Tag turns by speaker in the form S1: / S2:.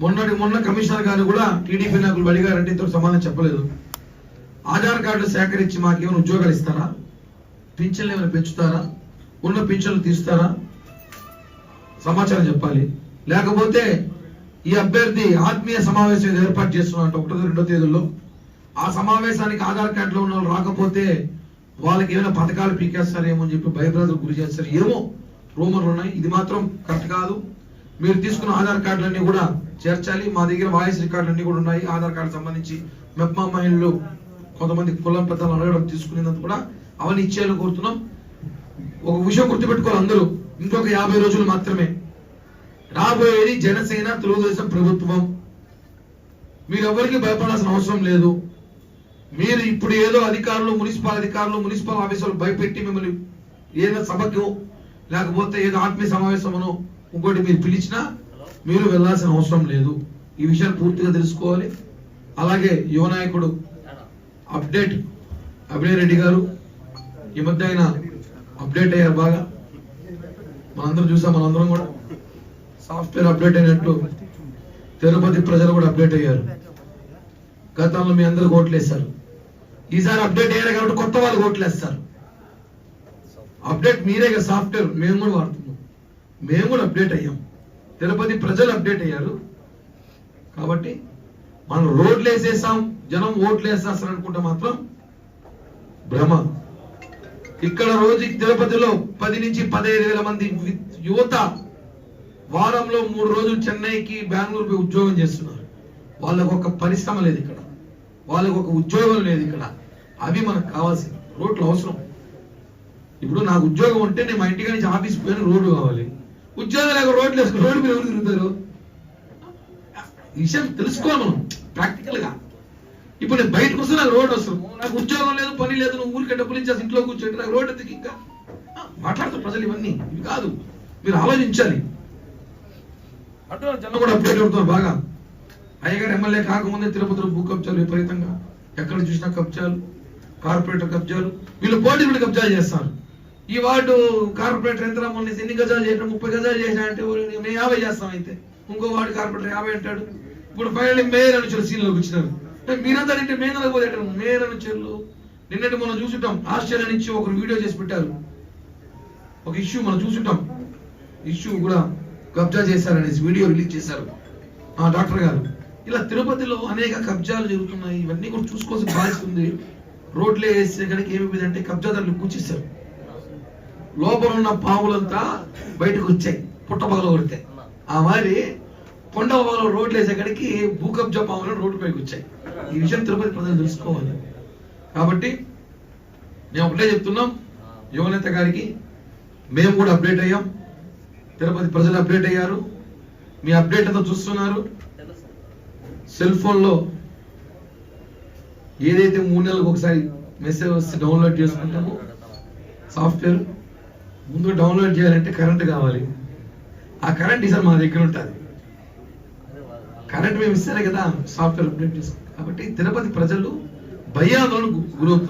S1: మొన్నటి మొన్న కమిషనర్ గారు కూడా టీడీపీ నాయకులు అడిగారంటే ఇంతకు సమాధానం చెప్పలేదు. ఆధార్ కార్డు సేకరించి మాకేమైనా ఉద్యోగాలు ఇస్తారా? పింఛన్లు ఏమైనా పెంచుతారా? ఉన్న పింఛన్లు తీస్తారా సమాచారం చెప్పాలి. లేకపోతే ఈ అభ్యర్థి ఆత్మీయ సమావేశం ఏర్పాటు చేస్తున్నారంట ఒకటో రెండో తేదీల్లో. ఆ సమావేశానికి ఆధార్ కార్డులో ఉన్న వాళ్ళు రాకపోతే వాళ్ళకి ఏమైనా పథకాలు పీకేస్తారేమో అని చెప్పి భయభ్రాంతులకు గురి చేస్తారు. ఏమో రూమర్లు ఉన్నాయి. ఇది మాత్రం కరెక్ట్ కాదు. మీరు తీసుకున్న ఆధార్ కార్డులన్నీ కూడా చేర్చాలి మా దగ్గర వాయిస్ రికార్డులన్నీ కూడా ఉన్నాయి. ఆధార్ కార్డు సంబంధించి మెప్మా మహిళలు కొంతమంది కులం పెద్దలు అడగడం తీసుకునేందుకు కూడా అవన్నీ ఇచ్చేయాలని కోరుతున్నాం. ఒక విషయం గుర్తుపెట్టుకోవాలి అందరూ. ఇంకొక యాభై రోజులు మాత్రమే. రాబోయేది జనసేన తెలుగుదేశం ప్రభుత్వం. మీరెవరికి భయపడాల్సిన అవసరం లేదు. మీరు ఇప్పుడు ఏదో అధికారులు మున్సిపల్ అధికారులు మున్సిపల్ ఆఫీసులు భయపెట్టి మిమ్మల్ని ఏదో సభకు లేకపోతే ఏదో ఆత్మీయ సమావేశమును ఇంకోటి మీరు పిలిచినా మీరు వెళ్ళాల్సిన అవసరం లేదు. ఈ విషయాన్ని పూర్తిగా తెలుసుకోవాలి. అలాగే యువ నాయకుడు అప్డేట్ అభినయ్ రెడ్డి గారు ఈ మధ్య ఆయన అప్డేట్ అయ్యారు బాగా. మనందరం చూసాం మనందరం కూడా. సాఫ్ట్వేర్ అప్డేట్ అయినట్టు తిరుపతి ప్రజలు కూడా అప్డేట్ అయ్యారు. గతంలో మీ అందరూ ఓట్లేస్తారు ఈసారి అప్డేట్ అయ్యారు కాబట్టి కొత్త వాళ్ళు ఓట్లేస్తారు. అప్డేట్ మీరే సాఫ్ట్వేర్. మేము కూడా వాడుతున్నాం. మేము కూడా అప్డేట్ అయ్యాం. తిరుపతి ప్రజలు అప్డేట్ అయ్యారు. కాబట్టి మనం రోడ్లు వేసేసాం జనం ఓట్లు వేసేస్తారు అనుకుంటే మాత్రం భ్రమ. ఇక్కడ రోజు తిరుపతిలో పది నుంచి పదిహేను వేల మంది యువత వారంలో మూడు రోజులు చెన్నైకి బెంగళూరు పోయి ఉద్యోగం చేస్తున్నారు. వాళ్ళకు ఒక పరిశ్రమ లేదు ఇక్కడ. వాళ్ళకు ఒక ఉద్యోగం లేదు ఇక్కడ. అవి మనకు కావాల్సింది. రోడ్లు అవసరం. ఇప్పుడు నాకు ఉద్యోగం ఉంటే నేను మా ఇంటికాడి నుంచి ఆఫీస్ పోయిన రోడ్డు కావాలి. ఉద్యోగం లేక రోడ్లు వేసుకుని రోడ్డు మీద ఎవరు తిరుగుతారు? విషయం తెలుసుకోవాలి మనం ప్రాక్టికల్గా. ఇప్పుడు నేను బయటకు వస్తే నాకు రోడ్ అవసరం. నాకు ఉద్యోగం లేదు పని లేదు నువ్వు ఊరికే డబ్బులు ఇచ్చేసి ఇంట్లో కూర్చోండి నాకు రోడ్ ఎందుకు ఇంకా? మాట్లాడుతూ ప్రజలు ఇవన్నీ. ఇవి కాదు. మీరు ఆలోచించాలి. అటు జనం కూడా అప్డేట్ అవుతున్నారు బాగా. అయ్యగారు ఎమ్మెల్యే కాకముందే తిరుపతిలో భూ కబ్జాలు విపరీతంగా. ఎక్కడ చూసినా కబ్జాలు కార్పొరేటర్ కబ్జాలు. వీళ్ళు పోటీ వీళ్ళు కబ్జాలు చేస్తారు. ఈ వార్డు కార్పొరేటర్ ఎంత మొన్న ఎన్ని గజాలు చేసిన ముప్పై గజాలు చేసినా అంటే మేము యాభై చేస్తాం అయితే. ఇంకో వార్డు కార్పొరేటర్ యాభై అంటాడు. ఇప్పుడు ఫైనల్ మేయర్ అని వచ్చారు సీన్లోకి వచ్చినారు. మీరందరూ అంటే మేయర్ పోతే మేయర్ అని చెల్లు నిన్నటి మనం చూసుంటాం. ఆస్ట్రేలియా నుంచి ఒకరు వీడియో చేసి పెట్టారు. ఒక ఇష్యూ మనం చూసుంటాం. ఇష్యూ కూడా కబ్జా చేశారనేసి వీడియో రిలీజ్ చేశారు ఆ డాక్టర్ గారు. ఇలా తిరుపతిలో అనేక కబ్జాలు జరుగుతున్నాయి. ఇవన్నీ కూడా చూసుకోవాల్సిన బాధ్యత ఉంది. రోడ్లే వేసే కనుక ఏమైందంటే కబ్జాదారులు కూర్చేశారు లోపల ఉన్న పాములంతా బయటకు వచ్చాయి. పుట్టపగలు కొడితే ఆ మరి కొండపగలు రోడ్లు వేసే భూకబ్జ పాములు రోడ్డు పైకి వచ్చాయి. ఈ విషయం తిరుపతి ప్రజలు తెలుసుకోవాలి. కాబట్టి మేము ఒకటే చెప్తున్నాం. యువనేత గారికి మేము కూడా అప్డేట్ అయ్యాం. తిరుపతి ప్రజలు అప్డేట్ అయ్యారు. మీ అప్డేట్ అంతా చూస్తున్నారు. సెల్ ఫోన్లో ఏదైతే మూడు నెలలకు ఒకసారి మెసేజ్ వస్తే డౌన్లోడ్ చేసుకుంటామో సాఫ్ట్వేర్ ముందు డౌన్లోడ్ చేయాలంటే కరెంట్ కావాలి. ఆ కరెంట్ ఈసారి మా దగ్గర ఉంటుంది. కరెంట్ మేము ఇస్తేనే కదా సాఫ్ట్వేర్ అప్డేట్ చేసుకుంటాం కాబట్టి తిరుపతి ప్రజలు భయాందోళన గురవుతారు